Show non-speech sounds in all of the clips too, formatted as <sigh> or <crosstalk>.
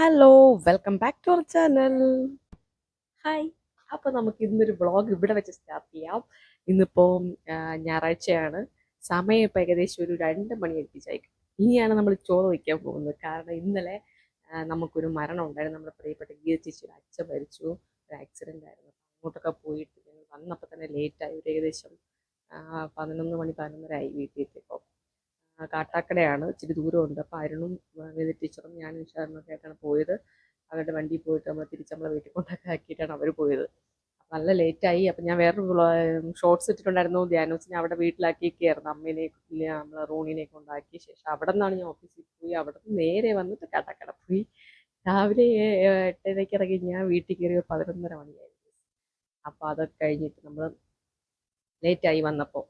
Hello welcome back to our channel hi അപ്പോൾ നമുക്ക് ഇന്നൊരു വ്ളോഗ് ഇവിടെ വെച്ച് സ്റ്റാർട്ട് ചെയ്യാം. ഇന്നിപ്പോൾ ഞായറാഴ്ചയാണ്. സമയം ഇപ്പോൾ ഏകദേശം ഒരു രണ്ട് മണി അടുപ്പിച്ചായിരിക്കും ഇനിയാണ് നമ്മൾ ചോറ് വയ്ക്കാൻ പോകുന്നത്. കാരണം ഇന്നലെ നമുക്കൊരു മരണം ഉണ്ടായിരുന്നു. നമ്മുടെ പ്രിയപ്പെട്ട ഒരു അച്ഛൻ മരിച്ചു. ഒരു ആക്സിഡന്റ് ആയിരുന്നു. അങ്ങോട്ടൊക്കെ പോയിട്ട് ഞങ്ങൾ വന്നപ്പോൾ തന്നെ ലേറ്റായി ഒരു ഏകദേശം പതിനൊന്ന് മണി പതിനൊന്നര ആയി വീട്ടിൽ എത്തിയപ്പോൾ കാട്ടാക്കടയാണ്. ഇച്ചിരി ദൂരമുണ്ട്. അപ്പോൾ അരുണും വേദ ടീച്ചറും ഞാൻ ആയിട്ടാണ് പോയത്. അവരുടെ വണ്ടിയിൽ പോയിട്ട് നമ്മൾ തിരിച്ച് നമ്മളെ വീട്ടിൽ കൊണ്ടൊക്കെ ആക്കിയിട്ടാണ് അവർ പോയത്. നല്ല ലേറ്റായി. അപ്പം ഞാൻ വേറൊരു ഷോർട്സ് ഇട്ടിട്ടുണ്ടായിരുന്നു ധ്യാനോസിനെ അവിടെ വീട്ടിലാക്കിയൊക്കെയായിരുന്നു അമ്മേനെ നമ്മളെ റൂണിനെ കൊണ്ടാക്കിയ ശേഷം അവിടെ നിന്നാണ് ഞാൻ ഓഫീസിൽ പോയി. അവിടെ നിന്ന് നേരെ വന്നിട്ട് കാട്ടാക്കട പോയി. രാവിലെ എട്ടരയ്ക്ക് ഇറങ്ങി ഞാൻ വീട്ടിൽ കയറി പതിനൊന്നര മണിയായിരുന്നു അപ്പോൾ അതൊക്കെ കഴിഞ്ഞിട്ട് നമ്മൾ ലേറ്റായി വന്നപ്പോൾ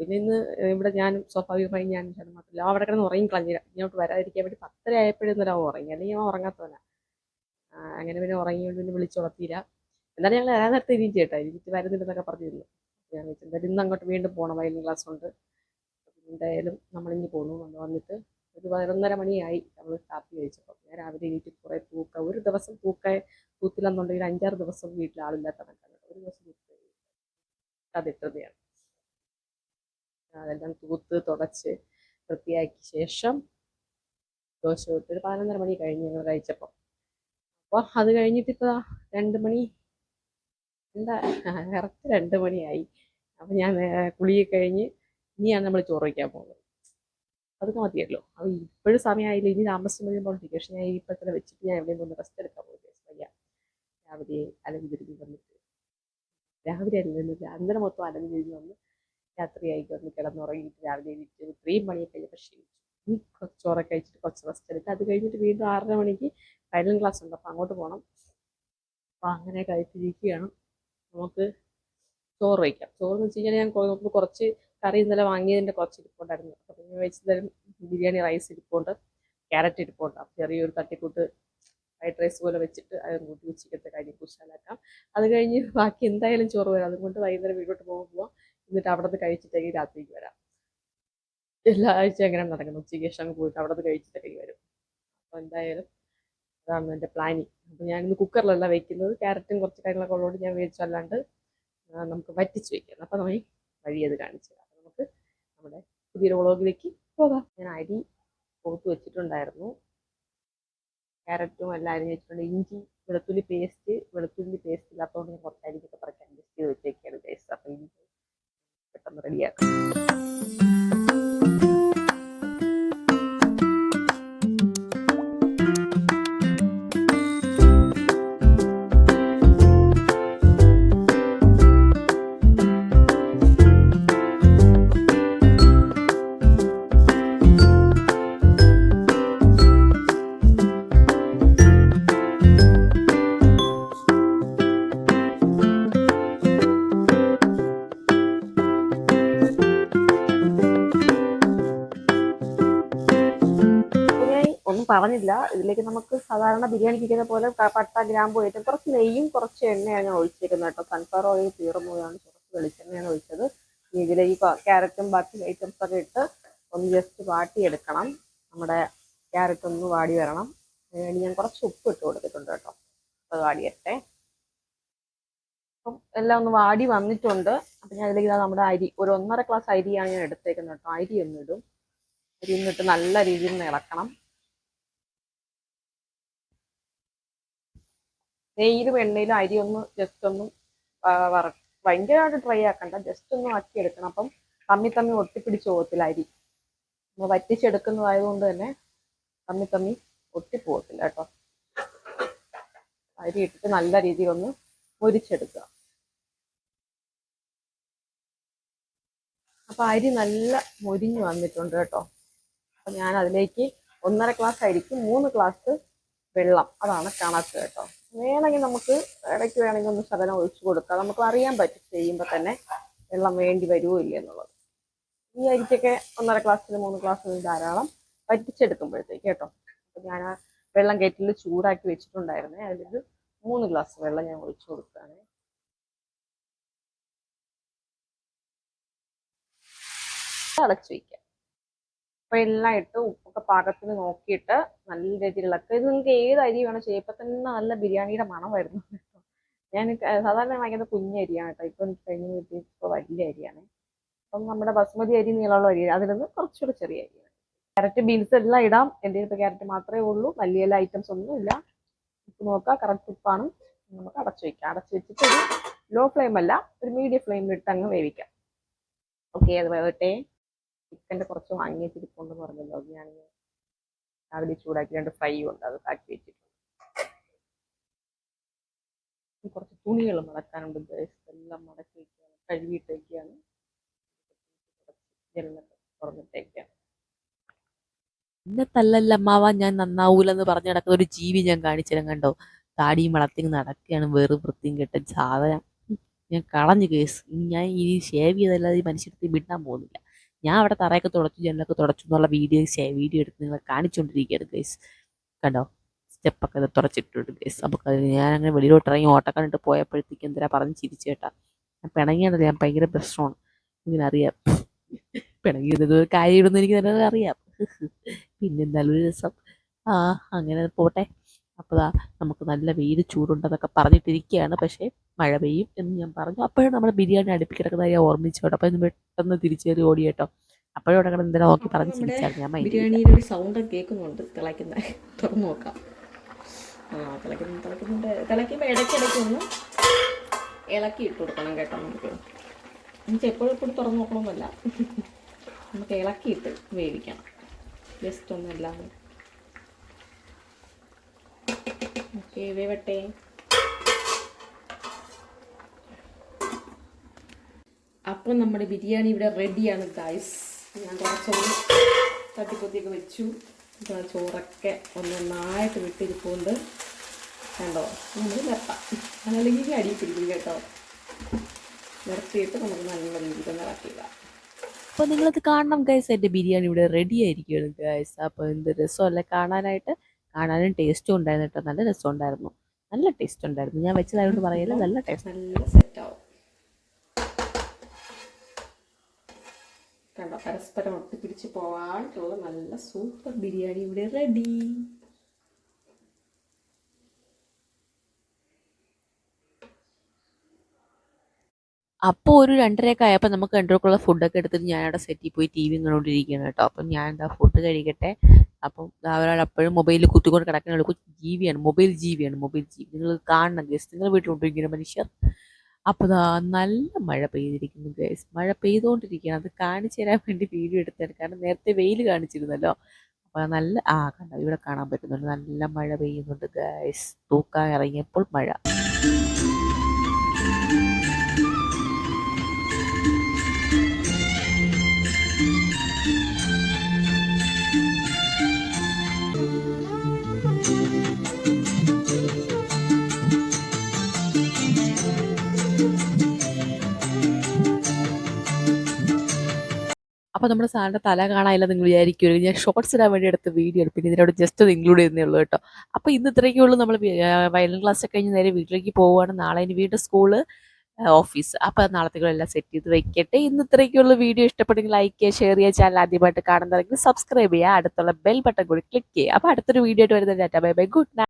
പിന്നെ ഇന്ന് ഇവിടെ ഞാൻ സ്വാഭാവികമായി ഞാൻ ശരണം മാത്രമല്ല അവിടെ കിടന്ന് ഉറങ്ങി കളഞ്ഞില്ല. ഇങ്ങോട്ട് വരാതിരിക്കാൻ വേണ്ടി പത്തര ആയപ്പോഴും ഇന്നലെ അവൻ ഉറങ്ങി. അല്ലെങ്കിൽ ഞാൻ ഉറങ്ങാത്തവന. അങ്ങനെ പിന്നെ ഉറങ്ങിയോണ്ട് പിന്നെ വിളിച്ചുണർത്തിയില്ല എന്നാലും ഞങ്ങൾ വരാൻ നേരത്തെ ഇരിക്കും ചേട്ടാ ഇരിച്ചിട്ട് വരുന്നില്ലെന്നൊക്കെ പറഞ്ഞിരുന്നു. ഞാൻ എന്തായാലും ഇന്ന് അങ്ങോട്ട് വീണ്ടും പോകണം വയലിൻ ക്ലാസ് ഉണ്ട്. എന്തായാലും നമ്മളിങ്ങി പോന്നു. വന്ന് വന്നിട്ട് ഒരു പതിനൊന്നര മണിയായി. നമ്മൾ കാപ്പി കഴിച്ചപ്പോൾ. ഞാൻ രാവിലെ എനിക്ക് കുറേ പൂക്ക ഒരു ദിവസം പൂക്ക കൂത്തില്ലെന്നുണ്ടെങ്കിൽ അഞ്ചാറ് ദിവസം വീട്ടിൽ ആളില്ലാത്ത കണക്കാണ് ഒരു ദിവസം അത് ഇത്രയാണ് അതെല്ലാം തൂത്ത് തുടച്ച് വൃത്തിയാക്കിയ ശേഷം ദോശ വിട്ട് ഒരു പതിനൊന്നര മണി കഴിഞ്ഞ് ഞങ്ങൾ കഴിച്ചപ്പോൾ അപ്പോൾ അത് കഴിഞ്ഞിട്ട് ഇപ്പോൾ രണ്ട് മണി എന്താ? കറക്റ്റ് രണ്ട് മണിയായി. അപ്പം ഞാൻ കുളിയെ കഴിഞ്ഞ് ഇനിയാണ് നമ്മൾ ചോറ് വയ്ക്കാൻ പോകുന്നത്. അതൊക്കെ മതിയല്ലോ. അപ്പോൾ ഇപ്പോഴും സമയമായില്ല. ഇനി താമസം വരുമ്പോഴത്തേക്ക് പക്ഷേ ഞാൻ ഇപ്പം തന്നെ വെച്ചിട്ട് ഞാൻ എവിടെയും ഒന്ന് റെസ്റ്റ് എടുക്കാൻ പോകുന്നത് വയ്യ. രാവിലെ അലഞ്ഞിരുന്ന് വന്നിട്ട്. രാവിലെ അല്ലെന്നില്ല അന്നേരം മൊത്തം അലഞ്ഞിരുന്ന് വന്ന് രാത്രിയായി ഒന്ന് കിടന്നുറങ്ങിയിട്ട് രാവിലെ എണീറ്റ് ഇത്രയും ത്രീ മണിയൊക്കെ കഴിഞ്ഞപ്പോൾ ക്ഷീണിച്ചു. ഇനി കുറച്ച് ചോറൊക്കെ കഴിച്ചിട്ട് കുറച്ച് റെസ്റ്റ് എടുത്ത് അത് കഴിഞ്ഞിട്ട് വീണ്ടും ആറര മണിക്ക് ഫൈനൽ ക്ലാസ് ഉണ്ട്. അപ്പോൾ അങ്ങോട്ട് പോകണം അപ്പോൾ അങ്ങനെ കഴിച്ചിരിക്കുകയാണ്. നമുക്ക് ചോറ് വയ്ക്കാം. ചോറ് വെച്ച് കഴിഞ്ഞാൽ ഞാൻ നമുക്ക് കുറച്ച് കറി ഇന്നലെ വാങ്ങിയതിന്റെ കുറച്ച് ഇരിപ്പുണ്ടായിരുന്നു. അപ്പോൾ പിന്നെ വെച്ചതായാലും ബിരിയാണി റൈസ് ഇരിപ്പുണ്ട്. ക്യാരറ്റ് ഇരിപ്പുണ്ട്. അപ്പോൾ ചെറിയൊരു തട്ടിക്കൂട്ട് ഫ്രൈഡ് റൈസ് പോലെ വെച്ചിട്ട് അതും കൂട്ടി ഉച്ചയ്ക്കത്തെ കാര്യം കുശാലാക്കാം. അത് കഴിഞ്ഞ് ബാക്കി എന്തായാലും ചോറ് വരാം. അതുകൊണ്ട് വൈകുന്നേരം വീട്ടിലോട്ട് പോകുമ്പോൾ എന്നിട്ട് അവിടെ നിന്ന് കഴിച്ചിട്ടേക്ക് രാത്രിക്ക് വരാം. എല്ലാ ആഴ്ചയും അങ്ങനെ നടക്കുന്നു. ഉച്ചയ്ക്ക് ശേഷം പോയിട്ട് അവിടെ നിന്ന് കഴിച്ചിട്ടേക്ക് വരും. അപ്പോൾ എന്തായാലും അതാണ് എന്റെ പ്ലാനിങ് അപ്പോൾ ഞാനിന്ന് കുക്കറിലല്ല വെക്കുന്നത്. ക്യാരറ്റും കുറച്ച് കാര്യങ്ങളൊക്കെ ഉള്ളതുകൊണ്ട് ഞാൻ വേവിച്ചു അല്ലാണ്ട് നമുക്ക് വറ്റിച്ച് വെക്കാം. അപ്പോൾ നമ്മൾ വഴി അത് കാണിച്ചു അപ്പോൾ നമുക്ക് നമ്മുടെ പുതിയൊരു വ്ളോഗിലേക്ക് പോകാം. ഞാൻ അരി പോത്ത് വെച്ചിട്ടുണ്ടായിരുന്നു. ക്യാരറ്റും എല്ലാം അരിഞ്ഞ് വെച്ചിട്ടുണ്ട്. ഇഞ്ചി വെളുത്തുള്ളി പേസ്റ്റ് വെളുത്തുള്ളി പേസ്റ്റ് ഇല്ലാത്തതുകൊണ്ട് ഞാൻ കുറച്ച് അരിക്കൊക്കെ പറക്കി അഡ്ജസ്റ്റ് ചെയ്ത് വെച്ചേക്കാണ് ടേസ്റ്റ് അപ്പോൾ ഇഞ്ചി പെട്ടെന്ന് റെഡിയാക്കാം അപ്പോൾ പറഞ്ഞില്ല. ഇതിലേക്ക് നമുക്ക് സാധാരണ ബിരിയാണി ഇരിക്കുന്ന പോലെ പട്ട ഗ്രാമ്പു ആയിട്ട് കുറച്ച് നെയ്യും കുറച്ച് എണ്ണയാണ് ഞാൻ ഒഴിച്ചിരിക്കുന്നത് കേട്ടോ. സൺഫ്ലവർ ഓയിൽ തീർന്നു പോയാണ് കുറച്ച് വെളിച്ചെണ്ണയാണ് ഒഴിച്ചത്. ഇതിലേക്ക് ക്യാരറ്റും ബാക്കി ഐറ്റംസ് ഒക്കെ ഇട്ട് ഒന്ന് ജസ്റ്റ് വാട്ടിയെടുക്കണം. നമ്മുടെ ക്യാരറ്റ് ഒന്ന് വാടി വരണം. അതിനുവേണ്ടി ഞാൻ കുറച്ച് ഉപ്പ് ഇട്ട് കൊടുത്തിട്ടുണ്ട് കേട്ടോ. അത് വാടിയട്ടെ. അപ്പം എല്ലാം ഒന്ന് വാടി വന്നിട്ടുണ്ട്. അപ്പം ഞാൻ അതിലേക്ക് നമ്മുടെ അരി ഒരു ഒന്നര ഗ്ലാസ് അരിയാണ് ഞാൻ എടുത്തേക്കുന്നത് കേട്ടോ. അരി ഒന്നിടും അരി ഒന്നിട്ട് നല്ല രീതിയിൽ ഇളക്കണം. നെയ്യിലും എണ്ണയിലും അരി ഒന്ന് ജസ്റ്റ് ഒന്ന് വറ ഭയങ്കരമായിട്ട് ഡ്രൈ ആക്കണ്ട. ജസ്റ്റ് ഒന്ന് ആക്കിയെടുക്കണം അപ്പം തമ്മി തമ്മി ഒട്ടിപ്പിടിച്ച് പോകത്തില്ല അരി. നമ്മൾ വറ്റിച്ചെടുക്കുന്നതായതുകൊണ്ട് തന്നെ തമ്മി തമ്മി ഒട്ടിപ്പോകത്തില്ല കേട്ടോ. അരി ഇട്ടിട്ട് നല്ല രീതിയിൽ ഒന്ന് മുരിച്ചെടുക്കുക. അപ്പൊ അരി നല്ല മൊരിഞ്ഞു വന്നിട്ടുണ്ട് കേട്ടോ. അപ്പൊ ഞാൻ അതിലേക്ക് ഒന്നര ഗ്ലാസ് അരിക്ക് മൂന്ന് ഗ്ലാസ് വെള്ളം. അതാണ് കണക്ക് കേട്ടോ. വേണമെങ്കിൽ നമുക്ക് ഇടയ്ക്ക് വേണമെങ്കിൽ ഒന്ന് ശകലം ഒഴിച്ചു കൊടുക്കാം. നമുക്ക് അറിയാൻ പറ്റും ചെയ്യുമ്പോൾ തന്നെ വെള്ളം വേണ്ടി വരുമോ ഇല്ല എന്നുള്ളത്. ഈ അരിക്കൊക്കെ ഒന്നര ഗ്ലാസ്സിന് മൂന്ന് ക്ലാസ്സിൽ ധാരാളം വറ്റിച്ചെടുക്കുമ്പോഴത്തേക്ക് കേട്ടോ. അപ്പം ഞാൻ ആ വെള്ളം കയറ്റിൽ ചൂടാക്കി വെച്ചിട്ടുണ്ടായിരുന്നേ. അതിലൊരു മൂന്ന് ഗ്ലാസ് വെള്ളം ഞാൻ ഒഴിച്ചു കൊടുക്കുകയാണ്. അടച്ചു വയ്ക്കാം അപ്പൊ എല്ലാം ഇട്ട് ഉപ്പൊക്കെ പാകത്തിന് നോക്കിയിട്ട് നല്ല ഇളക്കുക ഇത് നിങ്ങൾക്ക് ഏത് അരി വേണം ചെയ്യാം. ഇപ്പൊ തന്നെ നല്ല ബിരിയാണിയുടെ മണം വരുന്നു കേട്ടോ. ഞാൻ സാധാരണ വാങ്ങിയത് കുഞ്ഞരിയാണ് കേട്ടോ. ഇപ്പൊ കഴിഞ്ഞ വീട്ടിൽ ഇപ്പൊ വലിയ അരിയാണ്. അപ്പം നമ്മുടെ ബസ്മതി അരി നീളമുള്ള അരി അതിൽ നിന്ന് കുറച്ചുകൂടെ ചെറിയ അരിയാണ്. കാരറ്റ് ബീൻസ് എല്ലാം ഇടാം. എന്റെ ഇപ്പൊ ക്യാരറ്റ് മാത്രമേ ഉള്ളൂ. വലിയ വലിയ ഐറ്റംസ് ഒന്നും ഇല്ല. ഉപ്പ് നോക്കുക. കറക്റ്റ് ഉപ്പാണ്. നമുക്ക് അടച്ചു വെക്കാം. അടച്ചു വെച്ചിട്ട് ഒരു ലോ ഫ്ലെയിം അല്ല ഒരു മീഡിയം ഫ്ലെയിമിൽ ഇട്ട് അങ്ങ് വേവിക്കാം. ഓക്കെ അത് വേവട്ടെ. ചിക്കന്റെ കുറച്ച് വാങ്ങി വെച്ചിരിപ്പുണ്ടെന്ന് പറഞ്ഞല്ലോ. അത് ഞാൻ രാവിലെ ചൂടാക്കി രണ്ട് ഫ്രൈ ഉണ്ട്. അത് ആക്കി വെച്ചിട്ടുണ്ട്. കുറച്ച് തുണികൾ മടക്കാനുണ്ട്. എല്ലാം മടക്കി വയ്ക്കുകയാണ് കഴുകിയിട്ട് വയ്ക്കുകയാണ് എന്നെ തല്ലല്ല അമ്മാവ ഞാൻ നന്നാവൂലെന്ന് പറഞ്ഞു നടക്കുന്ന ഒരു ജീവി ഞാൻ കാണിച്ചിരം കണ്ടോ? താടിയും വളർത്തി നടക്കുകയാണ്. വേറെ വൃത്തിയും കെട്ട സാധനം ഞാൻ കളഞ്ഞു കേസ്. ഞാൻ ഇനി ഷേവ് ചെയ്തല്ലാതെ ഈ മനുഷ്യർക്ക് വിടാൻ പോകുന്നില്ല. ഞാൻ അവിടെ തറയൊക്കെ തുടച്ചു ജനലൊക്കെ തുടച്ചു എന്നുള്ള വീഡിയോ വീഡിയോ എടുത്ത് നിങ്ങളെ കാണിച്ചുകൊണ്ടിരിക്കുകയാണ് ഗൈസ് കണ്ടോ? സ്റ്റെപ്പൊക്കെ തുടച്ചിട്ടുണ്ട് ഗൈസ് നമുക്ക് ഞാൻ അങ്ങനെ വെളിയിലോട്ട് ഇറങ്ങി ഓട്ടക്കണ്ടിട്ട് പോയപ്പോഴത്തേക്ക് എന്തിനാ പറഞ്ഞ് ചിരിച്ചു കേട്ടാ. ഞാൻ പിണങ്ങിയാണല്ലോ ഞാൻ ഭയങ്കര പ്രശ്നമാണ്. ഇങ്ങനെ അറിയാം. പിണങ്ങിയിരുന്നത് കാര്യം ഇടുന്നു എനിക്ക് തന്നെ അറിയാം. <laughs> പിന്നെന്തായാലും ഒരു രസം. ആ അങ്ങനെ പോട്ടെ. അപ്പോൾ നമുക്ക് നല്ല വെയിൽ ചൂടുണ്ടെന്നൊക്കെ പറഞ്ഞിട്ടിരിക്കുകയാണ് പക്ഷേ മഴ പെയ്യും എന്ന് ഞാൻ പറഞ്ഞു. അപ്പോഴും നമ്മൾ ബിരിയാണി അടുപ്പിൽ കിടക്കുന്ന ഓർമ്മിച്ചു കേട്ടോ. അപ്പോൾ ഇന്ന് പെട്ടെന്ന് തിരിച്ചു കയറി ഓടി കേട്ടോ. അപ്പോഴും അവിടെ കിടന്ന് എന്തിനാ നോക്കി പറഞ്ഞ് ചിരിച്ചായിരുന്നു ഞാൻ ബിരിയാണിയുടെ ഒരു സൗണ്ട് കേൾക്കുന്നുണ്ട്. തിളയ്ക്കുന്ന തുറന്നു നോക്കാം. ആ തിളയ്ക്കുന്നു തിളയ്ക്കുന്നുണ്ട്. തിളയ്ക്കുമ്പോൾ ഇടയ്ക്കിടയ്ക്ക് ഒന്ന് ഇളക്കി ഇട്ട് കൊടുക്കണം കേട്ടോ നമുക്ക്. എനിക്ക് എപ്പോഴും എപ്പോഴും തുറന്നു നോക്കണമെന്നല്ല. നമുക്ക് ഇളക്കിയിട്ട് വേവിക്കണം. ജസ്റ്റ് ഒന്നെല്ലാം ഓക്കെ വേവട്ടെ. അപ്പോൾ നമ്മുടെ ബിരിയാണി ഇവിടെ റെഡിയാണ് ഗൈസ് ഞാൻ കുറച്ചൊന്ന് തട്ടിപ്പൊത്തിയൊക്കെ വെച്ചു. ചോറൊക്കെ ഒന്ന് നന്നായിട്ട് വിട്ടിരിപ്പുണ്ട്. കണ്ടോ? നമുക്ക് നിർത്താം. അതല്ലെങ്കിൽ അടി പിടിക്കും കേട്ടോ. നിർത്തിയിട്ട് നമുക്ക് നല്ല രീതിയിൽ ഒന്ന് ഇളക്കിയിടാം അപ്പോൾ നിങ്ങളത് കാണണം ഗൈസ് എന്റെ ബിരിയാണി ഇവിടെ റെഡി ആയിരിക്കുകയാണ് ഗൈസ് അപ്പോൾ എന്ത് രസമല്ലേ കാണാനായിട്ട്? കാണാനും ടേസ്റ്റും ഉണ്ടായിരുന്നു കേട്ടോ. നല്ല രസം ഉണ്ടായിരുന്നു നല്ല ടേസ്റ്റ് ഉണ്ടായിരുന്നു. ഞാൻ വെച്ചതായതുകൊണ്ട് പറയല്ല നല്ല ടേസ്റ്റ്. നല്ല സെറ്റാവും. കണ്ടോ പരസ്പരം ഒട്ടിപ്പിടിച്ച് പോവാനുള്ള നല്ല സൂപ്പർ ബിരിയാണി ഇവിടെ റെഡി. അപ്പോൾ ഒരു രണ്ടരയൊക്കെ ആയപ്പോൾ നമുക്ക് രണ്ടരക്കുള്ള ഫുഡൊക്കെ എടുത്തിട്ട് ഞാനവിടെ അവിടെ സെറ്റിൽ പോയി ടി വി കണ്ടുകൊണ്ടിരിക്കുകയാണ് കേട്ടോ. അപ്പം ഞാൻ എന്താ ഫുഡ് കഴിക്കട്ടെ? അപ്പം ഒരാൾ അപ്പോഴും മൊബൈലിൽ കുത്തിക്കൊണ്ട് കിടക്കുന്ന ആൾക്ക് ജീവിയാണ് മൊബൈൽ ജീവിയാണ് മൊബൈൽ ജീവി. നിങ്ങൾ കാണണം ഗസ് നിങ്ങൾ വീട്ടിലുണ്ടിരിക്കുന്ന മനുഷ്യർ. അപ്പോൾ നല്ല മഴ പെയ്തിരിക്കുന്നു ഗൈസ് മഴ പെയ്തുകൊണ്ടിരിക്കുകയാണ്. അത് കാണിച്ചു തരാൻ വേണ്ടി വീഡിയോ എടുത്തതാണ്. കാരണം നേരത്തെ വെയിൽ കാണിച്ചിരുന്നല്ലോ. അപ്പോൾ നല്ല ആ കണ്ടോ? ഇവിടെ കാണാൻ പറ്റുന്നുണ്ട്. നല്ല മഴ പെയ്യുന്നുണ്ട് ഗൈസ് തൂക്കാൻ ഇറങ്ങിയപ്പോൾ മഴ. അപ്പോൾ നമ്മുടെ സാറിന്റെ തല കാണാനില്ല നിങ്ങൾ വിചാരിക്കുമല്ലോ ഞാൻ ഷോർട്സ് ഇടാൻ വേണ്ടി എടുത്ത വീഡിയോ പിന്നെ ഇതിനോട് ജസ്റ്റ് ഒന്ന് ഇൻക്ലൂഡ് ചെയ്യുന്നേ ഉള്ളൂ കേട്ടോ. അപ്പോൾ ഇന്ന് ഇത്രയൊക്കെ ഉള്ളൂ. നമ്മൾ വയലിൻ ക്ലാസ് ഒക്കെ കഴിഞ്ഞ് നേരെ വീട്ടിലേക്ക് പോവുകയാണ്. നാളെ ഇനി വീണ്ടും സ്കൂൾ ഓഫീസ് അപ്പോൾ നാളത്തേക്കുള്ള സെറ്റ് ചെയ്ത് വെക്കട്ടെ. ഇന്ന് ഇത്രയൊക്കെയുള്ള വീഡിയോ ഇഷ്ടപ്പെട്ടെങ്കിൽ ലൈക്ക് ചെയ്യുക ഷെയർ ചെയ്യുക ചാനൽ ആദ്യമായിട്ട് കാണുന്നതെങ്കിൽ സബ്സ്ക്രൈബ് ചെയ്യുക. അടുത്തുള്ള ബെൽ ബട്ടൺ കൂടി ക്ലിക്ക് ചെയ്യുക. അപ്പോൾ അടുത്തൊരു വീഡിയോ ആയിട്ട് വരുന്നത് ഡാറ്റ ബൈ ബൈ ഗുഡ് നൈറ്റ്